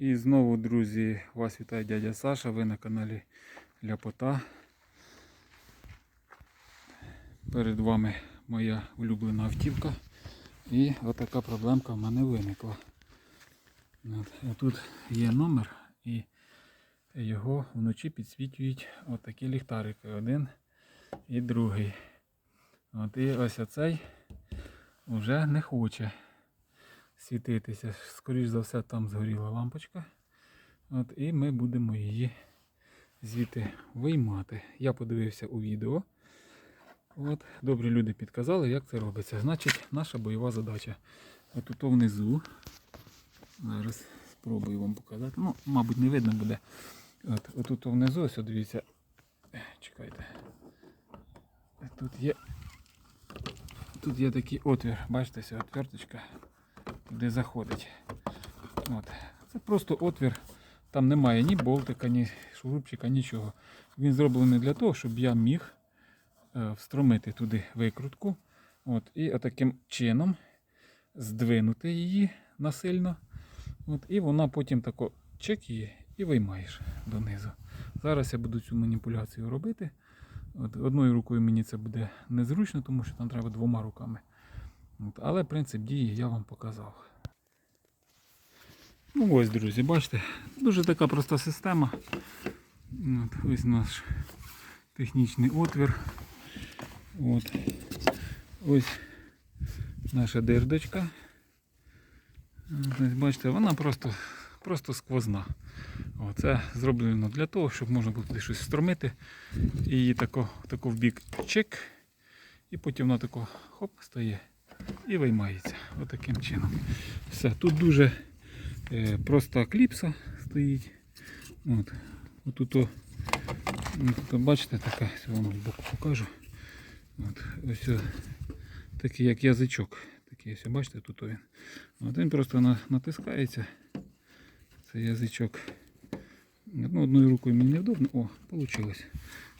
І знову, друзі, вас вітає дядя Саша. Ви на каналі Ляпота. Перед вами моя улюблена автівка. І отака проблемка в мене виникла. Тут є номер і його вночі підсвічують отакі ліхтарики. Один і другий. От і ось оцей вже не хоче світитися. Скоріш за все, там згоріла лампочка. От, і ми будемо її звідти виймати. Я подивився у відео. От, добрі люди підказали, як це робиться. Значить, наша бойова задача. От тут внизу. Зараз спробую вам показати. Ну, мабуть, не видно буде. От, отут внизу, ось дивіться. Чекайте. Тут є. Тут є такий отвір, бачите, ця отверточка, де заходить. От. Це просто отвір. Там немає ні болтика, ні шурупчика, нічого. Він зроблений для того, щоб я міг е, встромити туди викрутку. От, і таким чином здвинути її насильно. От, і вона потім тако чек її і виймаєш донизу. Зараз я буду цю маніпуляцію робити. От, одною рукою мені це буде незручно, тому що там треба двома руками. От, але принцип дії я вам показав. Ну ось, друзі, бачите, дуже така проста система. От, ось наш технічний отвір. От. Ось наша дирдочка. От, бачите, вона просто, просто сквозна. Це зроблено для того, щоб можна було туди щось встромити. І її тако, тако в бік чек. І потім вона тако хоп стає і виймається. Отаким чином. Все. Тут дуже е, проста кліпса стоїть. От. Отут, о, ну, бачите, така, я вам з боку покажу. От, ось о, такий як язичок. Такий, ось, бачите, тут він. От він просто на, натискається. Це язичок. Ну, одною рукою мені невдобно. О, вийшло.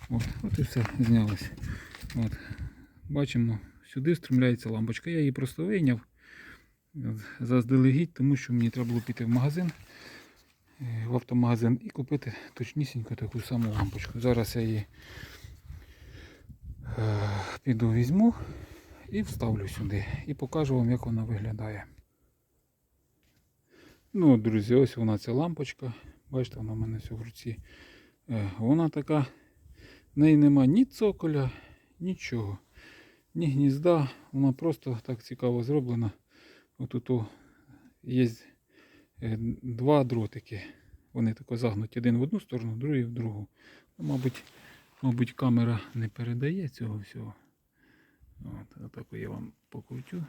От, от і все знялось. От. Бачимо, сюди стрімляється лампочка. Я її просто вийняв заздалегідь, тому що мені треба було піти в магазин, е, в автомагазин і купити точнісінько таку саму лампочку. Зараз я її е, піду візьму і вставлю сюди. І покажу вам, як вона виглядає. Ну, друзі, ось вона ця лампочка. Бачите, вона в мене все в руці. Е, Вона така, в неї нема ні цоколя, нічого, ні гнізда. Вона просто так цікаво зроблена. От тут є е, два дротики. Вони тако загнуті один в одну сторону, другий в другу. Ну, Мабуть, мабуть, камера не передає цього всього. От, отаку я вам покручу.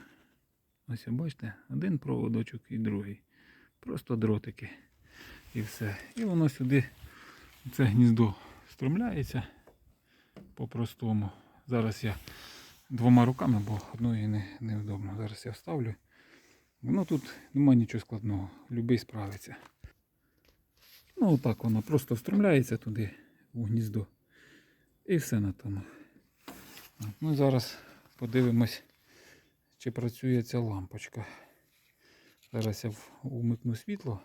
Ось бачите, один проводочок і другий. Просто дротики. І все. І воно сюди, це гніздо стромляється по-простому. Зараз я двома руками, бо одною не, невдобно. Зараз я вставлю. Воно тут немає нічого складного. Любий справиться. Ну отак воно просто встромляється туди у гніздо. І все на тому. Ну зараз подивимось, чи працює ця лампочка. Зараз я вмикну світло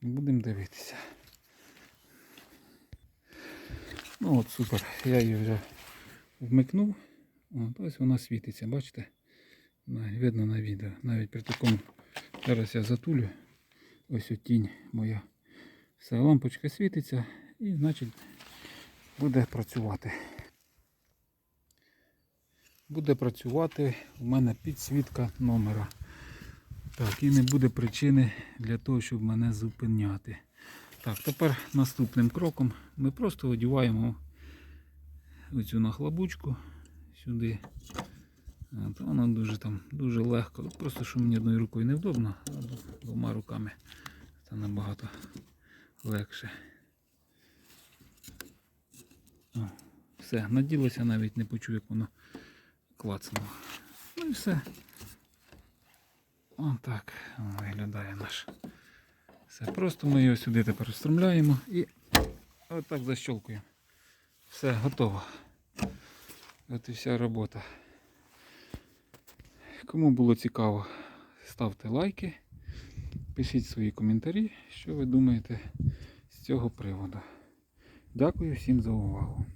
і будемо дивитися. Ну от супер, я її вже вмикнув. Ось вона світиться, бачите? Видно на відео. Навіть при такому зараз я затулю. Ось тінь моя. Все, лампочка світиться і значить буде працювати. Буде працювати у мене підсвітка номера. Так, і не буде причини для того, щоб мене зупиняти. Так, тепер наступним кроком ми просто одіваємо оцю нахлобучку сюди. От, воно дуже там дуже легко. Просто що мені одною рукою невдобно, а двома руками це набагато легше. О, все, наділося, навіть не почув, як воно клацнуло. Ну і все. Отак виглядає наш. Все, просто ми його сюди тепер встромляємо і отак защолкуємо. Все, готово. От і вся робота. Кому було цікаво, ставте лайки, Пишіть свої коментарі, що ви думаєте з цього приводу. Дякую всім за увагу.